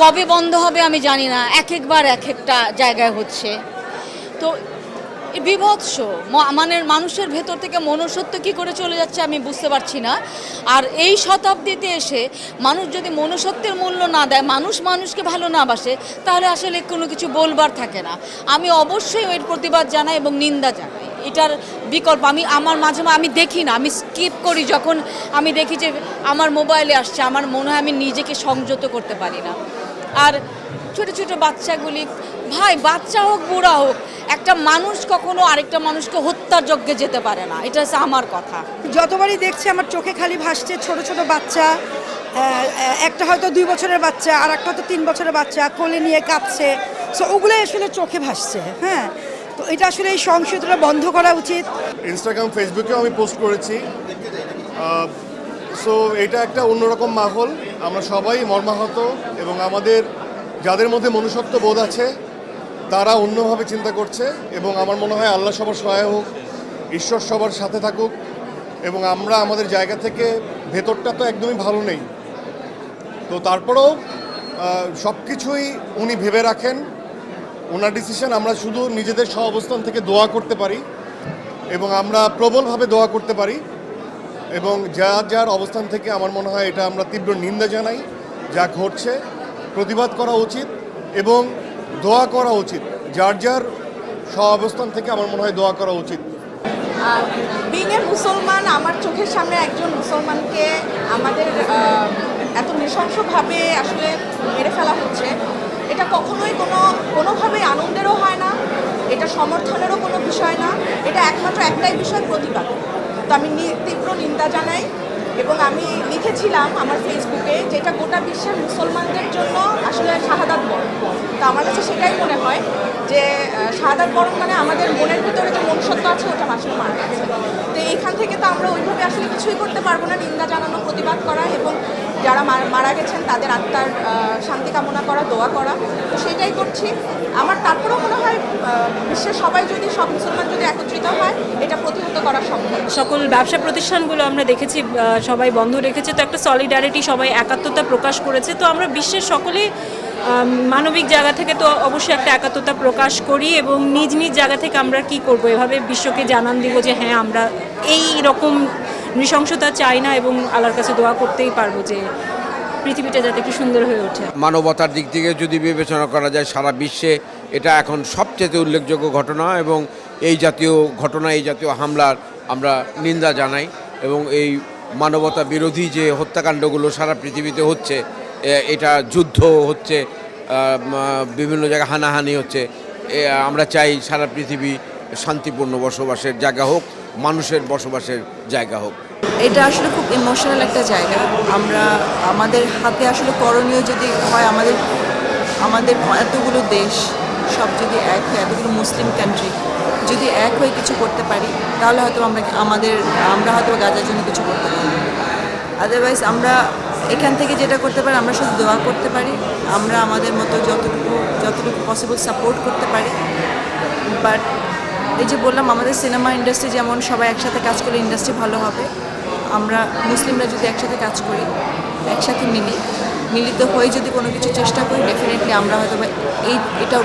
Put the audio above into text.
কবে বন্ধ হবে আমি জানি না। এক একবার, এক একটা জায়গায় হচ্ছে। তো বিভৎস। মানে মানুষের ভেতর থেকে মনুষ্যত্ব কি করে চলে যাচ্ছে আমি বুঝতে পারছি না। আর এই শতাব্দীতে এসে মানুষ যদি মনুষ্যত্বের মূল্য না দেয়, মানুষ মানুষকে ভালো না বাসে, তাহলে আসলে কোনো কিছু বলবার থাকে না। আমি অবশ্যই এর প্রতিবাদ জানাই এবং নিন্দা জানাই। এটার বিকল্প। আমি আমার মাঝে আমি দেখি না, আমি স্কিপ করি যখন আমি দেখি যে আমার মোবাইলে আসছে, আমার মনে হয় আমি নিজেকে সংযত করতে পারি না। আর ছোট ছোট বাচ্চাগুলি, ভাই বাচ্চা হোক, বুড়া হোক, একটা মানুষ কখনো আরেকটা মানুষকে হত্যার যজ্ঞে যেতে পারে না, এটা হচ্ছে আমার কথা। যতবারই দেখছি আমার চোখে খালি ভাসছে ছোট ছোট বাচ্চা একটা হয়তো দুই বছরের বাচ্চা আর একটা হয়তো তিন বছরের বাচ্চা, কোলে নিয়ে কাঁদছে সো ওগুলোই আসলে চোখে ভাসছে হ্যাঁ? তো এটা আসলে এই সংশোধনটা বন্ধ করা উচিত। ইনস্টাগ্রাম ফেসবুকেও আমি পোস্ট করেছি। সো এটা একটা অন্যরকম মাহল। আমরা সবাই মর্মাহত এবং আমাদের, যাদের মধ্যে মনুষ্যত্ব বোধ আছে, তারা অন্যভাবে চিন্তা করছে এবং আমার মনে হয় আল্লাহ সবার সহায় হোক, ঈশ্বর সবার সাথে থাকুক এবং আমরা আমাদের জায়গা থেকে ভেতরটা তো একদমই ভালো নেই। তো তারপরেও সব কিছুই উনি ভেবে রাখেন। ওনার ডিসিশন আমরা শুধু নিজেদের সহ অবস্থান থেকে দোয়া করতে পারি এবং আমরা প্রবলভাবে দোয়া করতে পারি এবং যার যার অবস্থান থেকে আমার মনে হয় এটা আমরা তীব্র নিন্দা জানাই, যা ঘটছে, প্রতিবাদ করা উচিত এবং দোয়া করা উচিত। যার যার স্ব অবস্থান থেকে আমার মনে হয় দোয়া করা উচিত। বিং মুসলমান, আমার চোখের সামনে একজন মুসলমানকে আমাদের এত নৃশংসভাবে আসলে মেরে ফেলা হচ্ছে। এটা কখনোই কোনো কোনোভাবেই আনন্দেরও হয় না, এটা সমর্থনেরও কোনো বিষয় না, এটা একমাত্র একটাই বিষয় প্রতিবাদ। তো আমি তীব্র নিন্দা জানাই এবং আমি লিখেছিলাম আমার ফেসবুকে যেটা গোটা বিশ্বের মুসলমানদের জন্য আসলে শাহাদাত বরণ। তো আমার কাছে সেটাই মনে হয় যে শাহাদাত বরণ মানে আমাদের মনের ভিতরে যে মনুষ্যত্ব আছে, ওটা আসলে মারা গেছে। তো এইখান থেকে তো আমরা ওইভাবে আসলে কিছুই করতে পারব না, নিন্দা জানানো, প্রতিবাদ করা এবং যারা মারা গেছেন তাদের আত্মার শান্তি কামনা করা, দোয়া করা। তো সেটাই করছি। আমার তারপরেও মনে হয় বিশ্বের সবাই যদি, সব মুসলমান যদি একত্রিত হয়, এটা প্রতিহত করা সম্ভব? সকল ব্যবসা প্রতিষ্ঠানগুলো আমরা দেখেছি সবাই বন্ধ রেখেছে তো একটা সলিডারিটি সবাই একাত্মতা প্রকাশ করেছে তো আমরা বিশ্বের সকলে মানবিক জায়গা থেকে তো অবশ্যই একটা একাত্মতা প্রকাশ করি এবং নিজ নিজ জায়গা থেকে আমরা কি করব? এভাবে বিশ্বকে জানান দিব যে হ্যাঁ আমরা এই রকম নৃশংসতা চাই না এবং আল্লাহর কাছে দোয়া করতেই পারব যে পৃথিবীটা যাতে একটু সুন্দর হয়ে ওঠে। মানবতার দিক থেকে যদি বিবেচনা করা যায় সারা বিশ্বে এটা এখন সবচেয়ে উল্লেখযোগ্য ঘটনা এবং এই জাতীয় ঘটনা, এই জাতীয় হামলার আমরা নিন্দা জানাই এবং এই মানবতা বিরোধী যে হত্যাকাণ্ডগুলো সারা পৃথিবীতে হচ্ছে এটা যুদ্ধ হচ্ছে বিভিন্ন জায়গায় হানাহানি হচ্ছে আমরা চাই সারা পৃথিবী শান্তিপূর্ণ বসবাসের জায়গা হোক, মানুষের বসবাসের জায়গা হোক। এটা আসলে খুব ইমোশনাল একটা জায়গা। আমরা, আমাদের হাতে আসলে করণীয় যদি হয় আমাদের আমাদের এতগুলো দেশ সব যদি এক হয়, এতগুলো মুসলিম কান্ট্রি যদি এক হয়ে কিছু করতে পারি, তাহলে হয়তো আমরা আমাদের, আমরা হয়তো গাজার জন্য কিছু করতে পারি। আদারওয়াইজ আমরা এখান থেকে যেটা করতে পারি, আমরা শুধু দোয়া করতে পারি, আমরা আমাদের মতো যতটুকু যতটুকু পসিবল সাপোর্ট করতে পারি। বাট এই যে বললাম, আমাদের সিনেমা ইন্ডাস্ট্রি যেমন সবাই একসাথে কাজ করলে ইন্ডাস্ট্রি ভালো হবে, আমরা মুসলিমরা যদি একসাথে কাজ করি, একসাথে মিলি মিলিত হয়ে যদি কোনো কিছু চেষ্টা করি ডেফিনেটলি আমরা হয়তো এই এটাও